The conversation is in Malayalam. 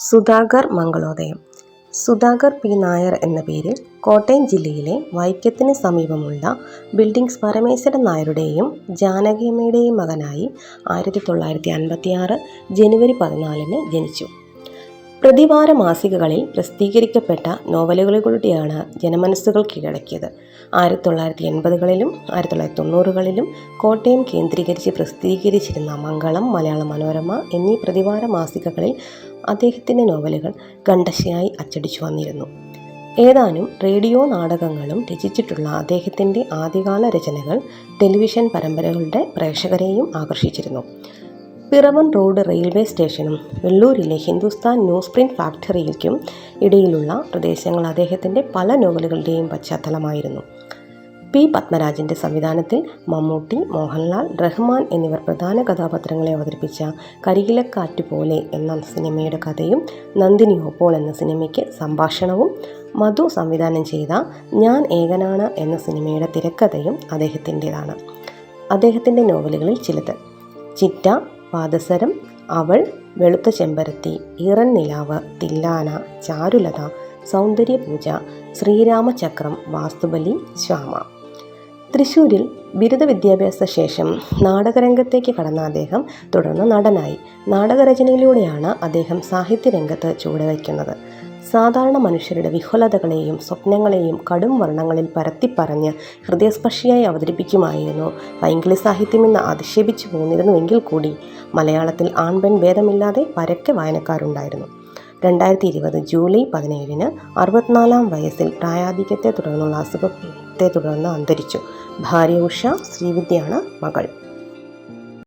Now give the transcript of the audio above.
സുധാകർ മംഗളോദയം. സുധാകർ പി. നായർ എന്ന പേരിൽ കോട്ടയം ജില്ലയിലെ വൈക്കത്തിന് സമീപമുള്ള ബിൽഡിംഗ്സ് പരമേശ്വരൻ നായരുടെയും ജാനകിയമ്മയുടെയും മകനായി ആയിരത്തി തൊള്ളായിരത്തി അൻപത്തിയാറ് ജനുവരി പതിനാലിന് ജനിച്ചു. പ്രതിവാര മാസികകളിൽ പ്രസിദ്ധീകരിക്കപ്പെട്ട നോവലുകളിലൂടെയാണ് ജനമനസ്സുകൾ കീഴടക്കിയത്. ആയിരത്തി തൊള്ളായിരത്തി എൺപതുകളിലും ആയിരത്തി തൊള്ളായിരത്തി തൊണ്ണൂറുകളിലും കോട്ടയം കേന്ദ്രീകരിച്ച് പ്രസിദ്ധീകരിച്ചിരുന്ന മംഗളം മലയാള മനോരമ എന്നീ പ്രതിവാര മാസികകളിൽ അദ്ദേഹത്തിന്റെ നോവലുകൾ ഖണ്ഡശയായി അച്ചടിച്ചു വന്നിരുന്നു. ഏതാനും റേഡിയോ നാടകങ്ങളും രചിച്ചിട്ടുള്ള അദ്ദേഹത്തിന്റെ ആദ്യകാല രചനകൾ ടെലിവിഷൻ പരമ്പരകളുടെ പ്രേക്ഷകരെയും ആകർഷിച്ചിരുന്നു. പിറവൻ റോഡ് റെയിൽവേ സ്റ്റേഷനും വെള്ളൂരിലെ ഹിന്ദുസ്ഥാൻ ന്യൂസ് പ്രിന്റ് ഫാക്ടറിയിലേക്കും ഇടയിലുള്ള പ്രദേശങ്ങൾ അദ്ദേഹത്തിന്റെ പല നോവലുകളുടെയും പശ്ചാത്തലമായിരുന്നു. പി. പത്മരാജന്റെ സംവിധാനത്തിൽ മമ്മൂട്ടി മോഹൻലാൽ റഹ്മാൻ എന്നിവർ പ്രധാന കഥാപാത്രങ്ങളെ അവതരിപ്പിച്ച കരികിലക്കാറ്റ് പോലെ എന്ന സിനിമയുടെ കഥയും നന്ദിനി ഹോപ്പോൾ എന്ന സിനിമയ്ക്ക് സംഭാഷണവും മധു സംവിധാനം ചെയ്ത ഞാൻ ഏകനാണ് എന്ന സിനിമയുടെ തിരക്കഥയും അദ്ദേഹത്തിന്റെതാണ്. അദ്ദേഹത്തിന്റെ നോവലുകളിൽ ചിലത്. ചിറ്റ പാദസരം അവൾ വെളുത്ത ചെമ്പരത്തി ഇറൻ നിലാവ് തില്ലാന ചാരുലത സൗന്ദര്യപൂജ ശ്രീരാമചക്രം വാസ്തുബലി ശ്യാമ. തൃശ്ശൂരിൽ ബിരുദ വിദ്യാഭ്യാസ ശേഷം നാടകരംഗത്തേക്ക് കടന്ന അദ്ദേഹം തുടർന്ന് നടനായി. നാടകരചനയിലൂടെയാണ് അദ്ദേഹം സാഹിത്യരംഗത്ത് ചുവടുവയ്ക്കുന്നത്. സാധാരണ മനുഷ്യരുടെ വിഹുലതകളെയും സ്വപ്നങ്ങളെയും കടും വർണങ്ങളിൽ പരത്തിപ്പറഞ്ഞ് ഹൃദയസ്പർശിയായി അവതരിപ്പിക്കുമായിരുന്നു. വൈംഗ്ലി സാഹിത്യമെന്ന് അധിക്ഷേപിച്ചു പോന്നിരുന്നുവെങ്കിൽ കൂടി മലയാളത്തിൽ ആൺപെൺ ഭേദമില്ലാതെ പരക്കെ വായനക്കാരുണ്ടായിരുന്നു. രണ്ടായിരത്തി ഇരുപത് ജൂലൈ പതിനേഴിന് അറുപത്തിനാലാം വയസ്സിൽ പ്രായാധിക്യത്തെ തുടർന്നുള്ള അസുഖത്തെ തുടർന്ന് അന്തരിച്ചു. ഭാര്യ ഉഷ ശ്രീവിദ്യയാണ് മകൾ.